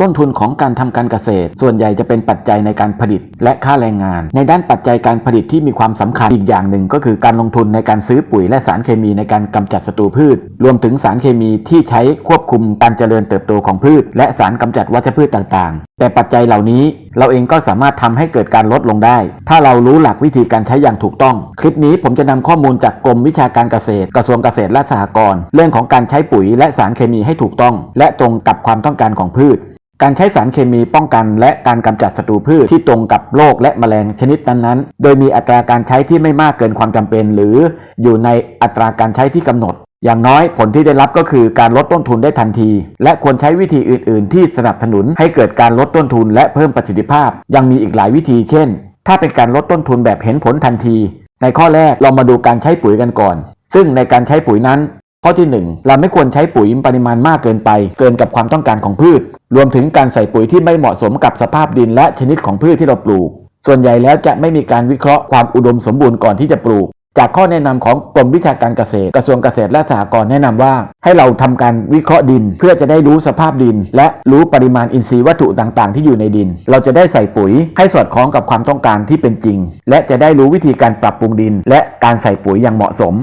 ต้นทุนของการทำการเกษตร ส่วนใหญ่จะเป็นปัจจัยในการผลิตและค่าแรงงาน ในด้านปัจจัยการผลิตที่มีความสำคัญอีกอย่างหนึ่งก็คือการลงทุนในการซื้อปุ๋ยและสารเคมีในการกำจัดศัตรูพืช รวมถึงสารเคมีที่ใช้ควบคุมการเจริญเติบโตของพืช และสารกำจัดวัชพืชต่างๆ แต่ปัจจัยเหล่านี้เราเองก็สามารถทำให้เกิดการลดลงได้ ถ้าเรารู้หลักวิธีการใช้อย่างถูกต้อง คลิปนี้ผมจะนำข้อมูลจากกรมวิชาการเกษตร กระทรวงเกษตรและสหกรณ์เรื่องของการใช้ปุ๋ยและสารเคมีให้ถูกต้อง และตรงกับความต้องการของพืช การใช้สารเคมีป้องกันและการกำจัดศัตรูพืชที่ตรงกับโรคและแมลงชนิดนั้นๆ โดยมีอัตราการใช้ที่ไม่มากเกินความจำเป็น หรืออยู่ในอัตราการใช้ที่กำหนด อย่างน้อยผลที่ได้รับก็คือการลดต้นทุนได้ทันที และควรใช้วิธีอื่น ๆ ที่สนับสนุนให้เกิดการลดต้นทุนและเพิ่มประสิทธิภาพ ยังมีอีกหลายวิธี เช่น ถ้าเป็นการลดต้นทุนแบบเห็นผลทันที ในข้อแรกเรามาดูการใช้ปุ๋ยกันก่อน ซึ่งในการใช้ปุ๋ยนั้น ข้อที่ 1 เราไม่ควรใช้ปุ๋ยปริมาณมากเกินไป เกินกับความต้องการของพืช รวมถึงการใส่ปุ๋ยที่ไม่เหมาะสมกับสภาพดินและชนิดของพืชที่เราปลูก ส่วนใหญ่แล้วจะไม่มีการวิเคราะห์ความอุดมสมบูรณ์ก่อนที่จะปลูก จากข้อแนะนำของกรมวิชาการเกษตร กระทรวงเกษตรและสหกรณ์แนะนำว่า ให้เราทำการวิเคราะห์ดิน เพื่อจะได้รู้สภาพดิน และรู้ปริมาณอินทรีย์วัตถุต่างๆ ที่อยู่ในดิน เราจะได้ใส่ปุ๋ย ให้สอดคล้องกับความต้องการที่เป็นจริง และจะได้รู้วิธีการปรับปรุงดิน และการใส่ปุ๋ยอย่างเหมาะสม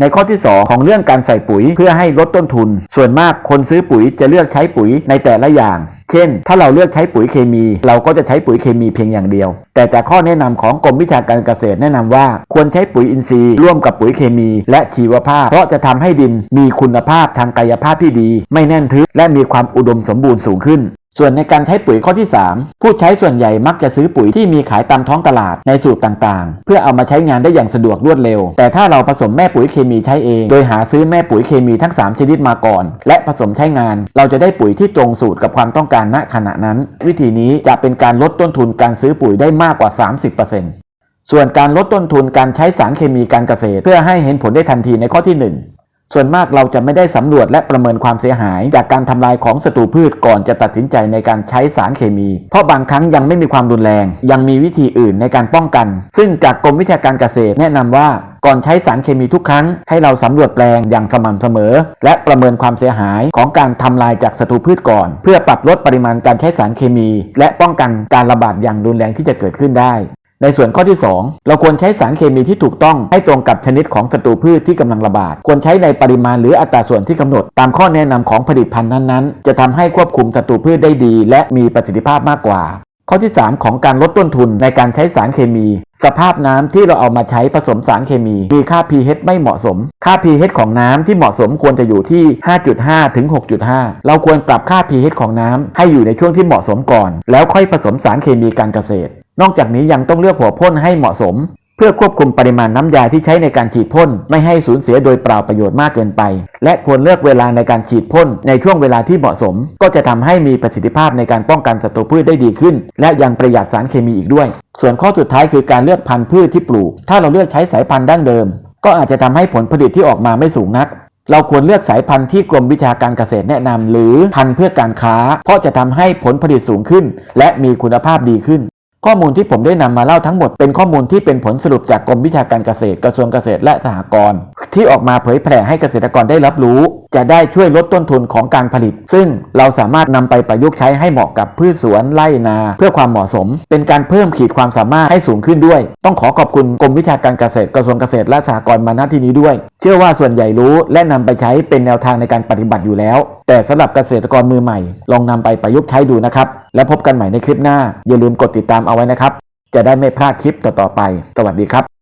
ในข้อที่ 2 ของเรื่องการใส่ปุ๋ยเพื่อให้ลดต้นทุน ส่วนมากคนซื้อปุ๋ยจะเลือกใช้ปุ๋ยในแต่ละอย่าง เช่น ถ้าเราเลือกใช้ปุ๋ยเคมี เราก็จะใช้ปุ๋ยเคมีเพียงอย่างเดียว แต่จากข้อแนะนำของกรมวิชาการเกษตรแนะนำว่า ควรใช้ปุ๋ยอินทรีย์ ร่วมกับปุ๋ยเคมี และชีวภาพ เพราะจะทำให้ดินมีคุณภาพทางกายภาพที่ดี ไม่แน่นทึบและมีความอุดมสมบูรณ์สูงขึ้น ส่วนในการใช้ปุ๋ยข้อที่ 3 ผู้ใช้ส่วนใหญ่มักจะซื้อปุ๋ยที่มีขายตามท้องตลาดในสูตรต่างๆ เพื่อเอามาใช้งานได้อย่างสะดวกรวดเร็ว แต่ถ้าเราผสมแม่ปุ๋ยเคมีใช้เอง โดยหาซื้อแม่ปุ๋ยเคมีทั้ง 3 ชนิดมาก่อน และผสมใช้งาน เราจะได้ปุ๋ยที่ตรงสูตรกับความต้องการณขณะนั้น วิธีนี้จะเป็นการลดต้นทุนการซื้อปุ๋ยได้มากกว่า 30%ส่วนการลดต้นทุนการใช้สารเคมีการเกษตร เพื่อให้เห็นผลได้ทันทีในข้อที่หนึ่ง ส่วนมากเราจะไม่ได้สำรวจและประเมินความเสียหาย จากการทำลายของศัตรูพืชก่อนจะตัดสินใจในการใช้สารเคมี เพราะบางครั้งยังไม่มีความรุนแรง ยังมีวิธีอื่นในการป้องกัน ซึ่งจากกรมวิชาการเกษตรแนะนำว่าก่อนใช้สารเคมีทุกครั้ง ให้เราสำรวจแปลงอย่างสม่ำเสมอ และประเมินความเสียหายของการทำลายจากศัตรูพืชก่อน เพื่อปรับลดปริมาณการใช้สารเคมี และป้องกันการระบาดอย่างรุนแรงที่จะเกิดขึ้นได้ ในส่วนข้อที่ 2 เราควรใช้สารเคมีที่ถูกต้องให้ตรงกับชนิดของศัตรูพืชที่กำลังระบาด ควรใช้ในปริมาณหรืออัตราส่วนที่กำหนด ตามข้อแนะนำของผลิตภัณฑ์นั้นๆ จะทำให้ควบคุมศัตรูพืชได้ดี และมีประสิทธิภาพมากกว่า ข้อที่ 3 ของการลดต้นทุนในการใช้สารเคมี สภาพน้ำที่เราเอามาใช้ผสมสารเคมี มีค่า pH ไม่เหมาะสม ค่า pH ของน้ำที่เหมาะสมควรจะอยู่ที่ 5.5 ถึง 6.5 เราควรปรับค่า pH ของน้ำให้อยู่ในช่วงที่เหมาะสมก่อน แล้วค่อยผสมสารเคมีการเกษตร นอกจากนี้ยังต้องเลือกหัวพ่นให้เหมาะสม เพื่อควบคุมปริมาณน้ำยาที่ใช้ในการฉีดพ่นไม่ให้สูญเสียโดยเปล่าประโยชน์มากเกินไป และควรเลือกเวลาในการฉีดพ่นในช่วงเวลาที่เหมาะสม ก็จะทำให้มีประสิทธิภาพในการป้องกันศัตรูพืชได้ดีขึ้น และยังประหยัดสารเคมีอีกด้วย ส่วนข้อสุดท้ายคือการเลือกพันธุ์พืชที่ปลูก ถ้าเราเลือกใช้สายพันธุ์ดั้งเดิม ก็อาจจะทำให้ผลผลิตที่ออกมาไม่สูงนักเราควรเลือกสายพันธุ์ที่กรมวิชาการเกษตรแนะนำหรือพันธุ์เพื่อการค้า เพราะจะทำให้ผลผลิตสูงขึ้น และมีคุณภาพดีขึ้น ข้อมูลที่ผมได้นำมาเล่าทั้งหมดเป็นข้อมูลที่เป็นผลสรุปจากกรมวิชาการเกษตรกระทรวงเกษตรและสหกรณ์ที่ออกมาเผยแผ่ให้เกษตรกรได้รับรู้ จะได้ช่วยลดต้นทุนของการผลิต ซึ่งเราสามารถนำไปประยุกต์ใช้ให้เหมาะกับพืชสวนไร่นา เพื่อความเหมาะสม เป็นการเพิ่มขีดความสามารถให้สูงขึ้นด้วย ต้องขอขอบคุณกรมวิชาการเกษตรกระทรวงเกษตรและสหกรณ์มาณที่นี้ด้วย ชื่อว่าส่วนใหญ่รู้และนำไปใช้เป็นแนวทางในการปฏิบัติอยู่แล้ว แต่สำหรับเกษตรกรมือใหม่ ลองนำไปประยุกต์ใช้ดูนะครับ และพบกันใหม่ในคลิปหน้า อย่าลืมกดติดตามเอาไว้นะครับ จะได้ไม่พลาดคลิปต่อๆไป สวัสดีครับ